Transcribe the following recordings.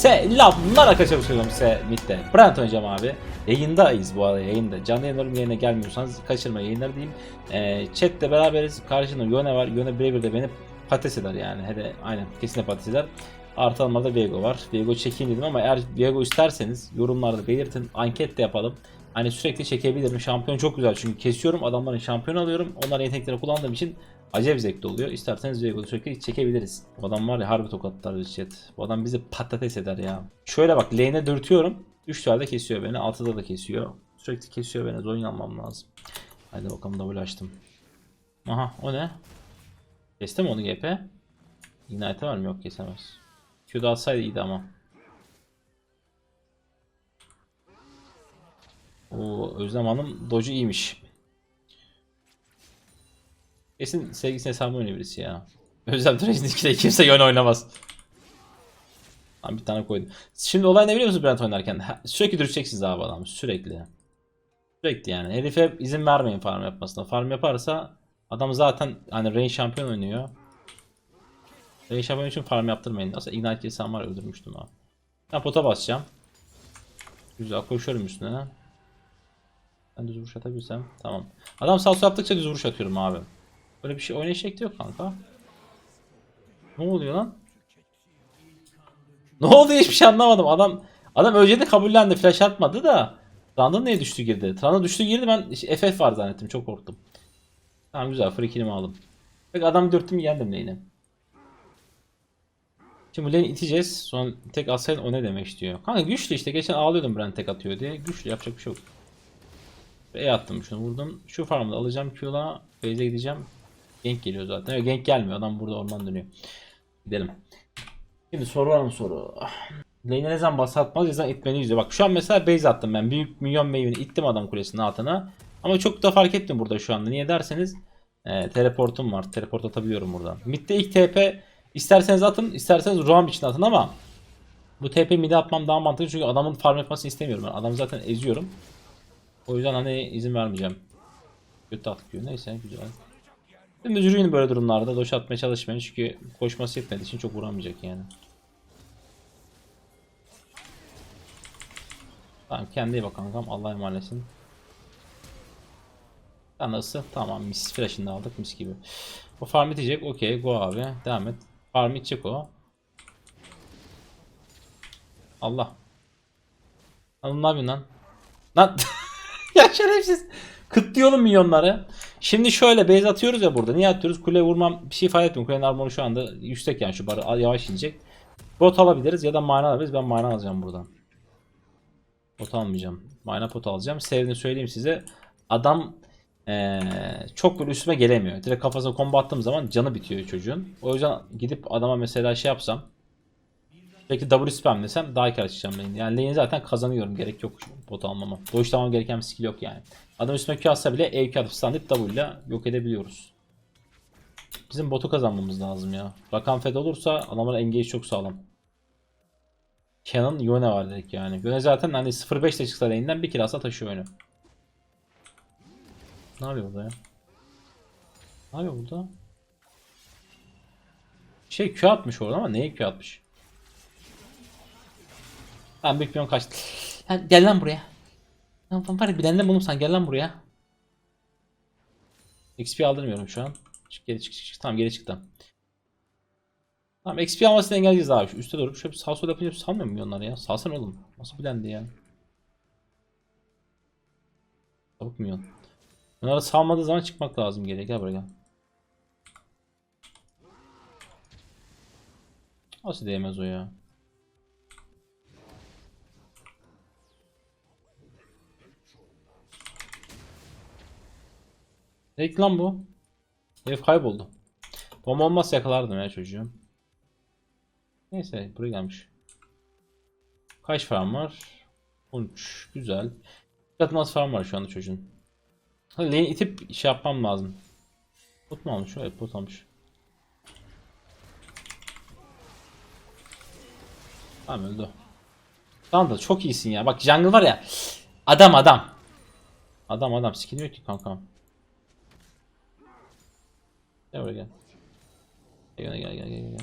Se laf bunlar arkadaşlar söylüyorum se midde. Brent oynayacağım abi. Yayındayız bu arada yayında. Canlı yayınlarım yayına gelmiyorsanız kaçırma yayınları diyeyim. Ee, chatte beraberiz. Karşında Yone var. Yone birebir de beni patates eder yani. Hele aynen kesinlikle patates eder. Artı almada Viego var. Viego çekeyim dedim ama eğer Viego isterseniz yorumlarda belirtin. Anket de yapalım. Hani sürekli çekebilirim. Şampiyon çok güzel çünkü kesiyorum. Adamların şampiyon alıyorum. Onların yetenekleri kullandığım için acayip zevkli oluyor. İsterseniz Viego'yu sürekli çekebiliriz. Bu adam var ya harbi tokatlar bir. Bu adam bizi patates eder ya. Şöyle bak lane'e dürtüyorum. 3 tane kesiyor beni. 6'da da kesiyor. Sürekli kesiyor beni. Zonya almam lazım. Hadi bakalım double açtım. Aha o ne? Kesti mi onu GP? Ignite var mı? Yok kesemez. Q'da atsaydı iyiydi ama. Oo, Özlem Hanım doju iyiymiş. Kesin sevgisine hesabı oynuyor birisi ya. Özlem Trace'in ikide kimse yön oynamaz. Tamam bir tane koydum. Şimdi olay ne biliyor musunuz Brent oynarken? Sürekli düşeceksiniz abi adam. Sürekli. Sürekli yani. Herife izin vermeyin farm yapmasına. Farm yaparsa adam zaten hani range şampiyon oynuyor. Range şampiyon için farm yaptırmayın. Aslında ignite kesen var öldürmüştüm ha. Ben pota basacağım. Güzel koşuyorum üstüne. Ben düz vuruş atabilsem. Tamam. Adam sağ sol yaptıkça düz vuruş atıyorum abi. Böyle bir şey oynayış şekli yok kanka. Ne oluyor lan? Ne oldu hiçbir şey anlamadım. Adam adam önceden kabullendi. Flash atmadı da. Trundle niye düştü girdi? Trundle düştü girdi ben FF var zannettim. Çok korktum. Tamam güzel. Free kill'imi aldım. Peki adam dürttüm yendim lane'i. Şimdi lane iteceğiz. Sonra tek atsaydın o ne demek istiyor. Kanka güçlü işte. Geçen ağlıyordum Brent tek atıyor diye. Güçlü yapacak bir şey yok. E attım şunu vurdum. Şu farmı alacağım Q'la. Base'e gideceğim. Gank geliyor zaten. Yok, gank gelmiyor. Adam burada orman dönüyor. Gidelim. Şimdi soru var mı soru? Lane'e ne zaman bas atmaz ya itmeni yüzüyor. Bak şu an mesela base attım ben. Büyük milyon meyveni ittim adam kulesinin altına. Ama çok da fark ettim burada şu anda. Niye derseniz e, teleportum var. Teleport atabiliyorum buradan. Mid'de ilk TP isterseniz atın, isterseniz Roam için atın ama bu TP mid'e atmam daha mantıklı çünkü adamın farm yapmasını istemiyorum ben. Adamı zaten eziyorum. O yüzden hani izin vermeyeceğim. Kötü atıyor. Neyse güzel. Şimdi yürüyün böyle durumlarda. Doş atmaya çalışmayın çünkü koşması yetmediği için çok vuramayacak yani. Tamam kendine bak kankam. Allah'a emanetsin. Sen? Tamam mis flash'ını da aldık mis gibi. O farm itecek. Okey go abi. Devam et. Farm itecek o. Allah. Lan ne yapıyorsun lan? Lan ya şerefsiz. Kıtlıyorum milyonları. Şimdi şöyle base atıyoruz ya burada. Niye atıyoruz? Kule vurmam bir şey ifade etmiyor. Kulenin armoru şu anda yüksek yani şu barı yavaş inecek. Bot alabiliriz ya da mana alabiliriz. Ben mana alacağım buradan. Pot almayacağım. Mana pot alacağım. Sevdiğini söyleyeyim size. Adam ee, çok böyle üstüme gelemiyor. Direkt kafasına combo attığım zaman canı bitiyor çocuğun. O yüzden gidip adama mesela şey yapsam Belki W spam desem daha kar çıkacağım lane. Yani lane zaten kazanıyorum. Gerek yok bot almama. Doğuşlamam gereken bir skill yok yani. Adam üstüme Q atsa bile E Q atıp standart W ile yok edebiliyoruz. Bizim botu kazanmamız lazım ya. Rakam fed olursa adamların engage çok sağlam. Canon Yone var dedik yani. Yone zaten hani 0.5 ile çıksa lane'den bir kill alsa taşıyor oyunu. Ne yapıyor burada ya? Ne yapıyor burada? Şey Q atmış orada ama neye Q atmış? Ben büyük bir kaçtı. Ya gel lan buraya. Lan var ya bilenden bulum sen gel lan buraya. XP aldırmıyorum şu an. Çık geri çık çık çık. Tamam geri çıktım. Tamam XP almasını engelleyeceğiz abi. Şu üstte doğru şöyle sağ sol yapınca salmıyor mu milyonları ya? Salsana oğlum. Nasıl bilendi ya? Çabuk milyon. Bunları salmadığı zaman çıkmak lazım geriye. Gel buraya gel. Nasıl değmez o ya? Ne lan bu? Herif kayboldu. Bomba olmazsa yakalardım ya çocuğum. Neyse buraya gelmiş. Kaç farm var? 13. Güzel. Yatmaz farm var şu anda çocuğun. Hadi lane itip şey yapmam lazım. Pot mu almış? Evet pot almış. Tamam öldü. Tamam da çok iyisin ya. Bak jungle var ya. Adam adam. Adam adam. Skin yok ki kankam. Gel buraya gel. Gel gel gel gel gel.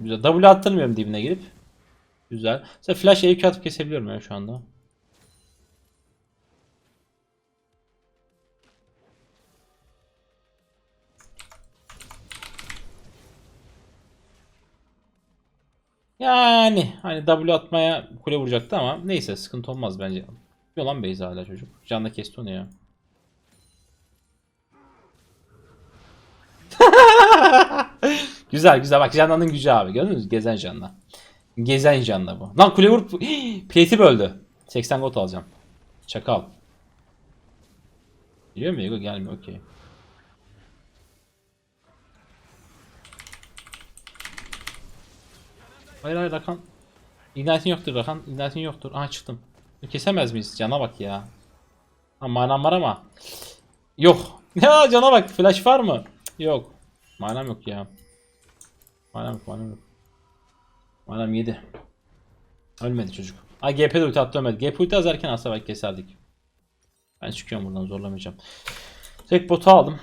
Güzel. W attırmıyorum dibine girip. Güzel. Mesela flash EQ atıp kesebiliyorum ya şu anda. Yani hani W atmaya kule vuracaktı ama neyse sıkıntı olmaz bence. Yolan Beyza hala çocuk. Canla kesti onu ya. Güzel güzel bak Janna'nın gücü abi gördünüz mü? Gezen Janna. Gezen Janna bu. Lan kule vurup plate'i böldü. 80 gold alacağım. Çakal. Geliyor mu Ego? Gelmiyor okey. Hayır hayır Rakan. Ignite'in yoktur Rakan. Ignite'in yoktur. Aha çıktım. Kesemez miyiz? Cana bak ya. Ha manam var ama. Yok. Ya cana bak. Flash var mı? Yok. Manam yok ya. Manam yok manam yok. Manam 7. Ölmedi çocuk. Ha GP'de ulti attı ölmedi. GP ulti az erken alsa belki keserdik. Ben çıkıyorum buradan zorlamayacağım. Tek botu aldım.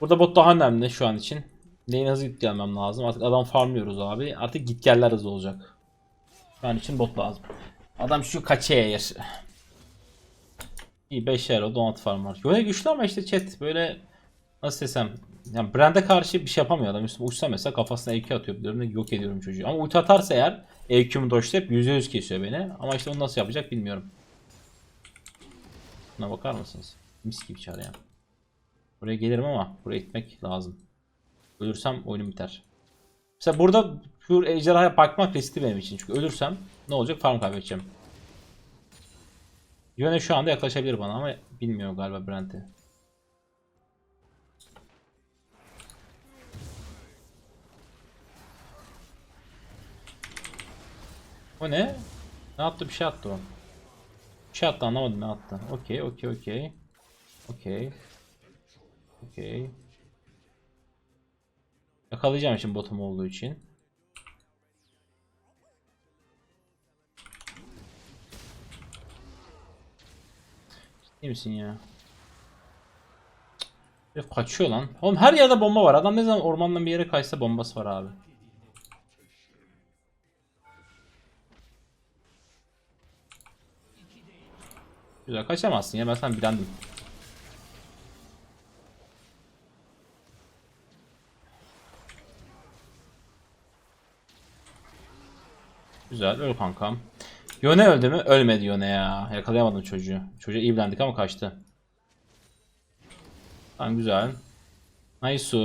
Burada bot daha önemli şu an için. Lane hızlı git gelmem lazım. Artık adam farmlıyoruz abi. Artık git geller hızlı olacak. Şu an için bot lazım. Adam şu kaçaya yer. İyi 5 yer o donat farm var. Böyle güçlü ama işte chat böyle nasıl desem yani Brand'e karşı bir şey yapamıyor adam. Üstüne uçsa mesela kafasına EQ atıyor biliyorum yok ediyorum çocuğu. Ama ulti atarsa eğer EQ'mu doşlayıp %100 kesiyor beni. Ama işte onu nasıl yapacak bilmiyorum. Buna bakar mısınız? Mis gibi çare ya. Buraya gelirim ama buraya gitmek lazım. Ölürsem oyunum biter. Mesela burada şu ejderhaya bakmak riskli benim için. Çünkü ölürsem ne olacak? Farm kaybedeceğim. Yöne şu anda yaklaşabilir bana ama bilmiyor galiba Brent'i. O ne? Ne attı? Bir şey attı o. Bir şey attı anlamadım ne attı. Okey okey okey. Okey. Okey. Yakalayacağım şimdi botum olduğu için. Ciddi misin ya? Herif kaçıyor lan. Oğlum her yerde bomba var. Adam ne zaman ormandan bir yere kaçsa bombası var abi. Güzel kaçamazsın ya ben sana bilendim. Güzel öl kankam. Yone öldü mü? Ölmedi Yone ya. Yakalayamadım çocuğu. Çocuğa iyi bilendik ama kaçtı. Tamam güzel. Nice.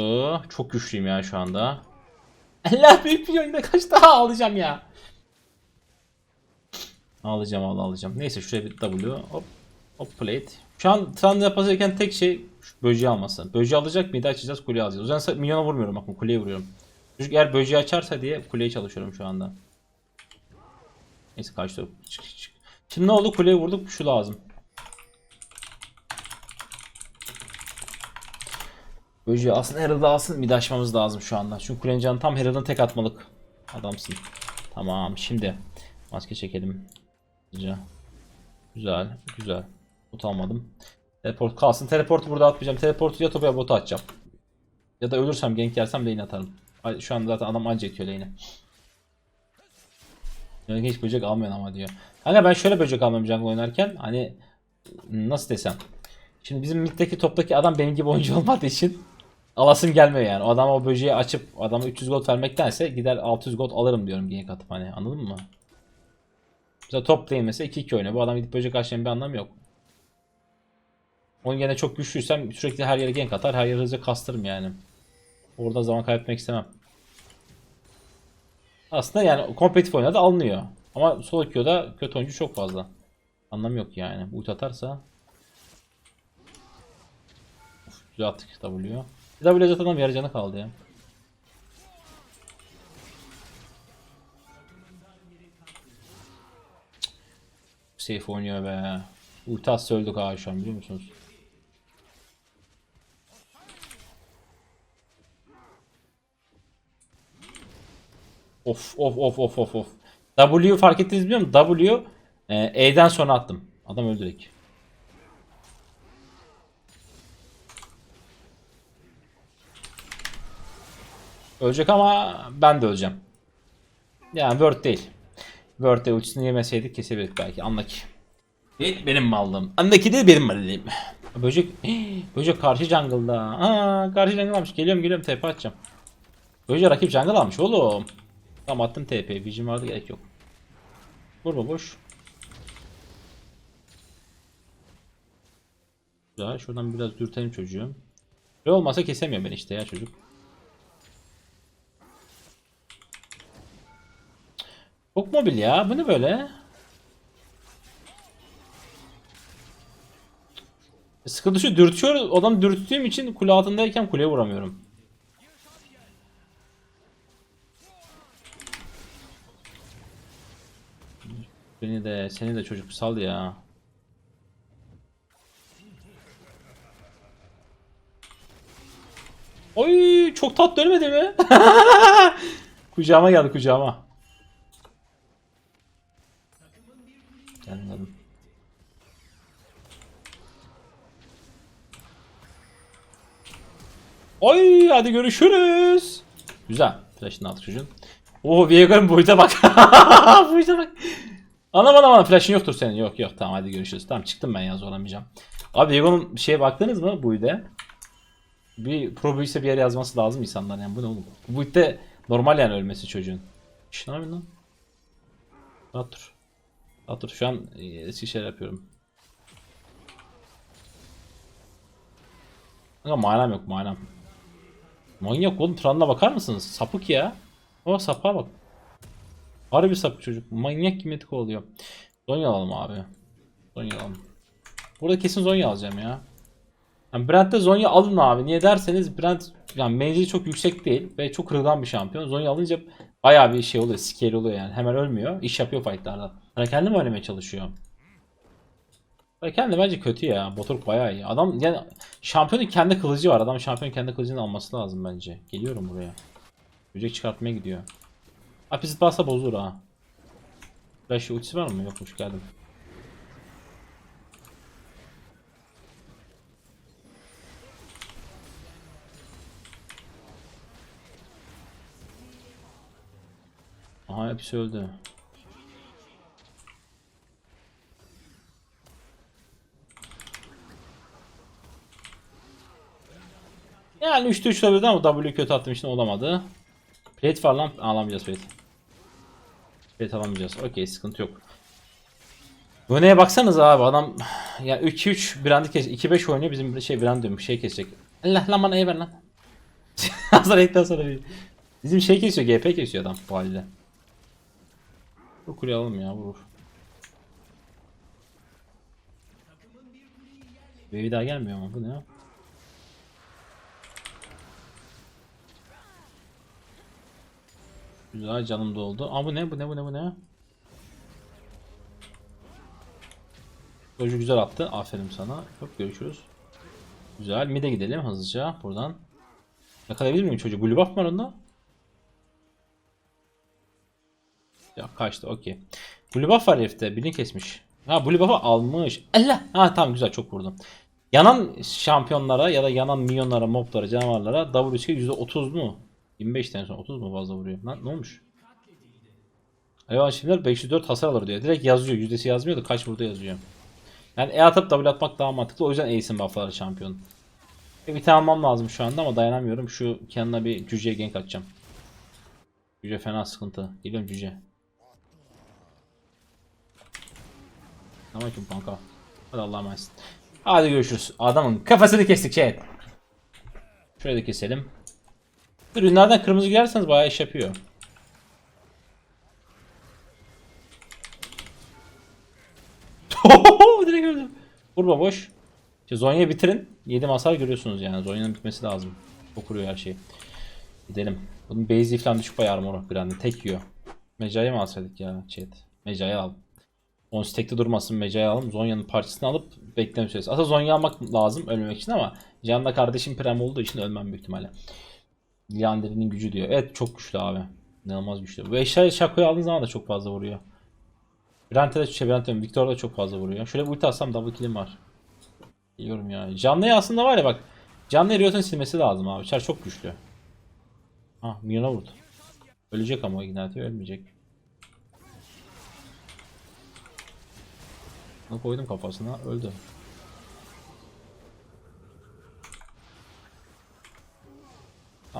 Çok güçlüyüm ya şu anda. Allah büyük bir oyunda kaç daha alacağım ya. Alacağım Allah alacağım. Neyse şuraya bir W. Hop. Hop plate. Şu an Trundle yapması gereken tek şey şu böceği alması. Böceği alacak mıydı açacağız kuleyi alacağız. O yüzden milyona vurmuyorum bakın kuleye vuruyorum. Çocuk eğer böceği açarsa diye kuleye çalışıyorum şu anda. Neyse kaçtı. Çık çık. Şimdi ne oldu? Kuleye vurduk. Şu lazım. Böceği aslında Herald'ı alsın. Mid açmamız lazım şu anda. Çünkü kulenin canı tam Herald'ın tek atmalık. Adamsın. Tamam şimdi. Maske çekelim. Güzel. Güzel. Güzel. Bot. Teleport kalsın. Teleportu burada atmayacağım. Teleportu ya topa ya bota atacağım. Ya da ölürsem gank yersem lane atarım. Şu an zaten adam anca etiyor lane'i. Yani hiç böcek almıyorsun ama diyor. Kanka ben şöyle böcek almam jungle oynarken hani nasıl desem. Şimdi bizim middeki toptaki adam benim gibi oyuncu olmadığı için alasım gelmiyor yani. O adama o böceği açıp adama 300 gold vermektense gider 600 gold alırım diyorum gank atıp hani anladın mı? Mesela top lane mesela 2-2 oynuyor. Bu adam gidip böcek açmanın bir anlamı yok. Oyun gene çok güçlüysem sürekli her yere gank atar her yere hızlı kastırım yani. Orada zaman kaybetmek istemem. Aslında yani kompetitif oyunda da alınıyor. Ama solo queue'da kötü oyuncu çok fazla. Anlam yok yani. Ult atarsa. Of, güzel attık W. W zaten yarı canı kaldı ya. Safe oynuyor be. Ulti atsa öldük abi şu an biliyor musunuz? Of of of of of of. W fark ettiniz biliyor musun? W e, E'den sonra attım. Adam öldü direkt. Ölecek ama ben de öleceğim. Yani Word değil. Word'de ultisini yemeseydik kesebilirdik belki. Anlaki. Değil benim mallım. Andaki de benim mallım. Böcek, böcek karşı jungle'da. Aa, karşı jungle almış. Geliyorum geliyorum TP atacağım. Böcek rakip jungle almış oğlum. Tamam attım TP. Vision vardı gerek yok. Vurma boş. Güzel. Şuradan biraz dürtelim çocuğum. Ve olmasa kesemiyor beni işte ya çocuk. Mobil ya. Bu ne böyle? Sıkıntı şu dürtüyor. Adam dürttüğüm için kule altındayken kuleye vuramıyorum. Beni de seni de çocuk sal ya. Oy çok tatlı ölmedi mi? kucağıma geldi kucağıma. Oy hadi görüşürüz. Güzel. Flash'ını aldık çocuğun. Oo Viego'nun boyuta bak. boyuta bak. Anam anam anam flash'ın yoktur senin. Yok yok tamam hadi görüşürüz. Tamam çıktım ben ya zorlamayacağım. Abi Viego'nun şeye baktınız mı bu ide? Bir pro ise bir yere yazması lazım insanlar yani bu ne oğlum? Bu ide normal yani ölmesi çocuğun. Şş ne yapıyorsun lan? Rahat dur. Rahat dur şu an e, eski şeyler yapıyorum. Ama manam yok manam. Manyak oğlum Tran'la bakar mısınız? Sapık ya. O sapa bak. Harbi sapık çocuk. Manyak kimetik oluyor. Zonya alalım abi. Zonya alalım. Burada kesin Zonya alacağım ya. Yani Brent'te Zonya alın abi. Niye derseniz Brent yani menzili çok yüksek değil ve çok kırılgan bir şampiyon. Zonya alınca bayağı bir şey oluyor. Scale oluyor yani. Hemen ölmüyor. İş yapıyor fightlarda. Hani kendi mi oynamaya çalışıyor? Kendi bence kötü ya. Boturk bayağı iyi. Adam yani şampiyonun kendi kılıcı var. Adam şampiyonun kendi kılıcını alması lazım bence. Geliyorum buraya. Böcek çıkartmaya gidiyor. Apisit bassa bozulur ha. Flash ultisi var mı? Yokmuş geldim. Aha hepsi öldü. Yani 3'te 3 olabilirdi ama W kötü attım için olamadı. Plate var lan. Alamayacağız plate. Plate alamayacağız. Okey sıkıntı yok. Bu neye baksanız abi adam ya 2-3 brandi kes 2-5 oynuyor bizim şey brand diyorum şey kesecek. Allah lan bana iyi ver lan. Hazır ekten sonra bir. Bizim şey kesiyor GP kesiyor adam bu halde. Bu kuleyi alalım ya vurur. Bir daha gelmiyor ama bu ne ya? Güzel canım doldu. Aa bu ne bu ne bu ne bu ne? Çocuğu güzel attı. Aferin sana. Çok görüşürüz. Güzel. Mid'e gidelim hızlıca buradan. Yakalayabilir miyim çocuğu? Blue buff var onda? Ya kaçtı okey. Blue buff var herifte. Birini kesmiş. Ha Blue buff'ı almış. Allah. Ha tamam güzel çok vurdum. Yanan şampiyonlara ya da yanan minyonlara, moblara, canavarlara WC %30 mu? 25 tane sonra 30 mu fazla vuruyor? Lan ne olmuş? Hayvan şimdiler 504 hasar alır diyor. Direkt yazıyor. Yüzdesi yazmıyor da kaç vurdu yazıyor. Yani E atıp W atmak daha mantıklı. O yüzden Ace'in buffları şampiyon. Bir tane almam lazım şu anda ama dayanamıyorum. Şu kendine bir cüceye gank atacağım. Cüce fena sıkıntı. Geliyorum cüce. Tamam ki kanka. Hadi Allah'a emanet. Hadi görüşürüz. Adamın kafasını kestik şey. Şurayı da keselim. Ürünlerden kırmızı girerseniz bayağı iş yapıyor. Direkt öldüm. Vurma boş. İşte Zonya'yı bitirin. 7 hasar görüyorsunuz yani. Zonya'nın bitmesi lazım. Çok vuruyor her şey. Gidelim. Bunun base'i falan düşük bayağı armoru. Bir anda tek yiyor. Meca'yı mı alsaydık ya chat? Meca'yı al. 10 stack'te durmasın Meca'yı alalım. Zonya'nın parçasını alıp bekleme süresi. Aslında Zonya almak lazım ölmemek için ama Can'da kardeşim prem olduğu için ölmem büyük ihtimalle. Liandry'nin gücü diyor. Evet çok güçlü abi. İnanılmaz güçlü. Eşya Shaco'yu aldığın zaman da çok fazla vuruyor. Brent'e de şey Brent'e Victor da çok fazla vuruyor. Şöyle ulti atsam double kill'im var. Biliyorum ya. Canlı'ya aslında var ya bak. Canlı'ya Riot'un silmesi lazım abi. Çar çok güçlü. Ha milyona vurdu. Ölecek ama o ölmeyecek. Bunu koydum kafasına öldü.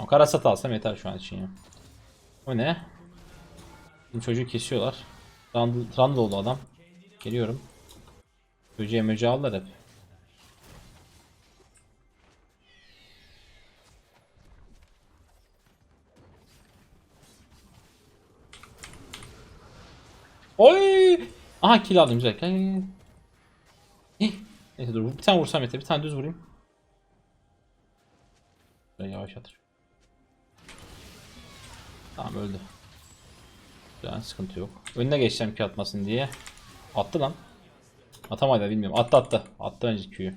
Tamam karasat alsam yeter şu an için ya. O ne? Şimdi çocuğu kesiyorlar. Randall, oldu adam. Geliyorum. Çocuğu emoji aldılar hep. Oy! Aha kill aldım güzel. Hih. Neyse dur bir tane vursam yeter. Bir tane düz vurayım. Yavaş atır. Tamam öldü. Güzel sıkıntı yok. Önüne geçeceğim ki atmasın diye. Attı lan. Atamadı bilmiyorum. Attı attı. Attı önce Q'yu.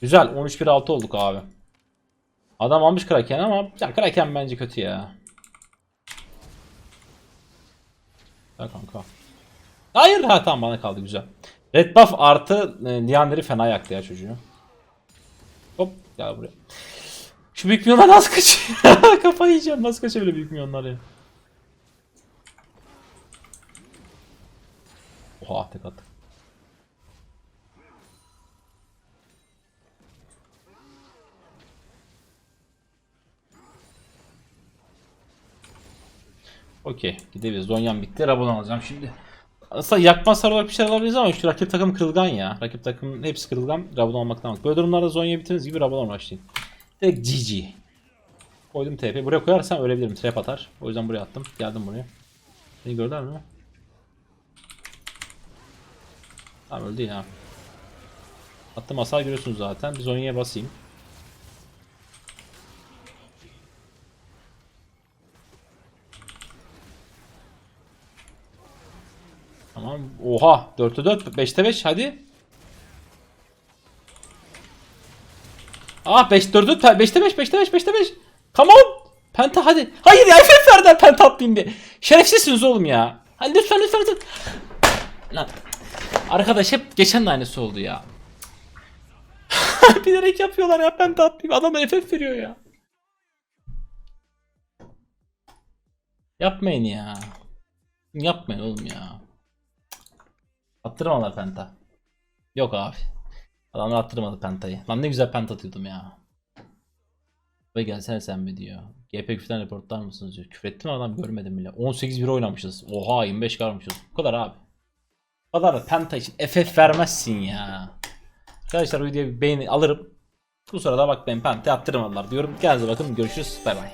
Güzel 13-1-6 olduk abi. Adam almış Kraken ama ya Kraken bence kötü ya. Ya kanka. Hayır ha tamam bana kaldı güzel. Red buff artı e, Liander'i fena yaktı ya çocuğu. Hop gel buraya. Şu büyük milyonlar nasıl kaçıyor? Kafayı yiyeceğim nasıl kaçıyor böyle büyük milyonlar ya. Oha tek attı. Okey gidebiliriz. Zonyan bitti. Rabon alacağım şimdi. Aslında yakma sarı olarak bir şey alabiliriz ama şu rakip takım kırılgan ya. Rakip takım hepsi kırılgan. Rabon almaktan. Böyle durumlarda Zonya bitirdiğiniz gibi Rabon başlayın. Direkt GG. Koydum TP. Buraya koyarsam ölebilirim. Trap atar. O yüzden buraya attım. Geldim buraya. Beni gördüler mi? Tamam öldü ya. Attım hasar görüyorsunuz zaten. Bir Zonya'ya basayım. Tamam. Oha. 4'te 4. 5'te 5. Hadi. Ah 5 4'te 5'te 5. 5'te 5. 5'te 5. Come on. Penta hadi. Hayır ya FF verdiler penta atlayayım diye. Şerefsizsiniz oğlum ya. Hadi lütfen lütfen lütfen. Lan. Arkadaş hep geçen de aynısı oldu ya. Bilerek yapıyorlar ya penta atlayayım. Adam FF veriyor ya. Yapmayın ya. Yapmayın oğlum ya. Attırmadılar penta. Yok abi. Adamlar attırmadı pentayı. Lan ne güzel penta atıyordum ya. Ve gelsene sen mi diyor. GP küfürden reportlar mısınız diyor. Küfür ettim adam görmedim bile. 18-1 oynamışız. Oha 25 kalmışız. Bu kadar abi. Bu kadar da penta için FF vermezsin ya. Arkadaşlar videoya bir beğeni alırım. Bu sırada bak ben penta attırmadılar diyorum. Kendinize bakın görüşürüz. Bay bay.